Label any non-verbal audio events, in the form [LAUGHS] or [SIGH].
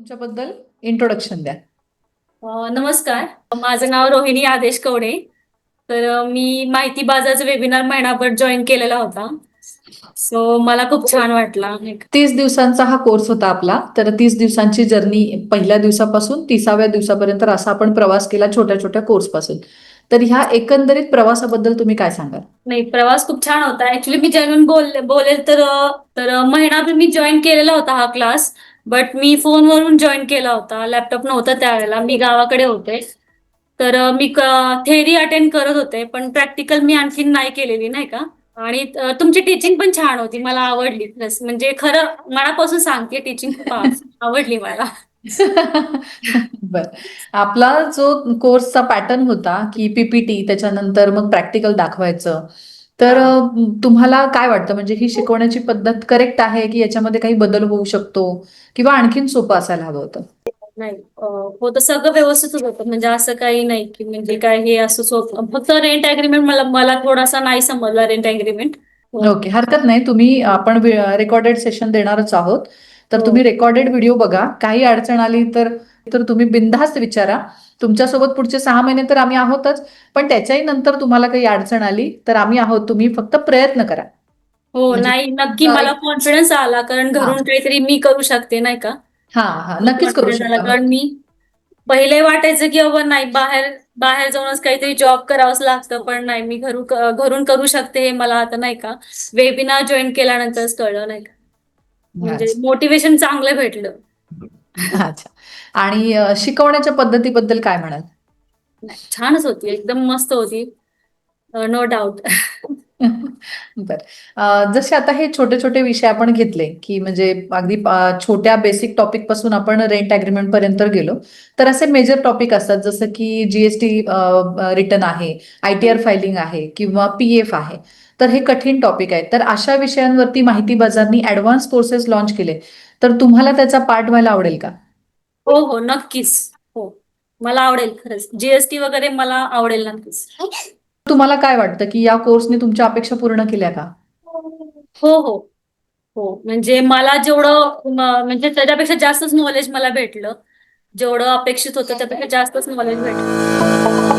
तुमच्याबद्दल इंट्रोडक्शन द्या. नमस्कार. माझं नाव रोहिणी आदेश कवडे. तर मी माहिती बाजारचा वेबिनार महिनाभर जॉईन केलेला होता. सो मला खूप छान वाटला. तीस दिवसांचा हा कोर्स होता आपला. तर तीस दिवसांची जर्नी पहिल्या दिवसापासून तिसाव्या दिवसापर्यंत असा आपण प्रवास केला छोट्या छोट्या कोर्सपासून. तर ह्या एकंदरीत प्रवासाबद्दल तुम्ही काय सांगाल? नाही प्रवास खूप छान होता. ऍक्च्युली मी जेन्युइन बोल बोलेल तर तर महिनाभर मी जॉईन केलेला होता हा क्लास बट मी फोनवरून जॉईन केला होता. लॅपटॉप नव्हता त्यावेळेला. मी गावाकडे होते. तर मी थेअरी अटेंड करत होते. पण प्रॅक्टिकल मी आणखीन नाही केलेली नाही का? आणि तुमची टीचिंग पण छान होती. मला आवडली. प्लस म्हणजे खरं मनापासून सांगते टीचिंग आवडली मला. [LAUGHS] बर. आपला जो कोर्सचा पॅटर्न होता की पीपीटी त्याच्यानंतर मग प्रॅक्टिकल दाखवायचं. तर हा. तुम्हाला काय वाटतं? म्हणजे ही शिकवण्याची पद्धत करेक्ट आहे की याच्यामध्ये काही बदल होऊ शकतो किंवा आणखीन सोपं असायला हवं होतं? नाही अ, होतं सगळं व्यवस्थितच होतं. म्हणजे असं काही नाही की म्हणजे काय हे असं सोपं. फक्त रेंट अग्रीमेंट मला मला थोडासा नाही समजला रेंट अग्रीमेंट ओके हरकत नाही. तुम्ही आपण रेकॉर्डेड सेशन देणारच आहोत. तर हो. तुम्ही रेकॉर्डेड व्हिडिओ बघा. काही अडचण आली तर तर तुम्ही बिनधास्त विचारा. तुमच्यासोबत पुढचे सहा महिने तर आम्ही आहोतच पण त्याच्याही नंतर तुम्हाला काही अडचण आली तर आम्ही आहोत. तुम्ही फक्त प्रयत्न करा. हो म्हणजे नाही नक्की मला कॉन्फिडन्स आला कारण घरून काहीतरी मी करू शकते नाही का? हा हा. नक्कीच करू शकता कारण मी पहिले वाटायचं की बाबा नाही बाहेर बाहेर जाऊनच काहीतरी जॉब करावंच लागतं पण नाही मी घरून घरून करू शकते हे मला आता नाही का? वेबिनार जॉईन केल्यानंतरच कळलं नाही का? म्हणजे मोटिवेशन चांगलं भेटलं. अच्छा. आणि शिकवण्याच्या पद्धतीबद्दल काय म्हणाल? छानच होती. एकदम मस्त होती. नो डाऊट [LAUGHS] बर. अ, जसे आता हे छोटे छोटे विषय आपण घेतले की म्हणजे अगदी अ, छोट्या बेसिक टॉपिकपासून आपण रेंट अग्रीमेंट पर्यंत गेलो तर असे मेजर टॉपिक असतात जसं की जीएसटी रिटर्न आहे आयटीआर फायलिंग आहे किंवा पी एफ आहे. तर हे कठीण टॉपिक आहे. तर अशा विषयांवरती माहिती बाजारनी ऍडव्हान्स कोर्सेस लॉन्च केले. तर तुम्हाला त्याचा पार्ट व्हायला आवडेल का? हो हो. नक्कीच. हो. मला आवडेल खरंच. जीएसटी वगैरे मला आवडेल नक्कीच. [LAUGHS] तुम्हाला काय वाटतं की या कोर्सने तुमच्या अपेक्षा पूर्ण केल्या का? हो हो. हो म्हणजे मला जेवढं म्हणजे त्याच्यापेक्षा जास्तच नॉलेज मला भेटलं. जेवढं अपेक्षित होतं त्यापेक्षा जास्तच नॉलेज भेटलं.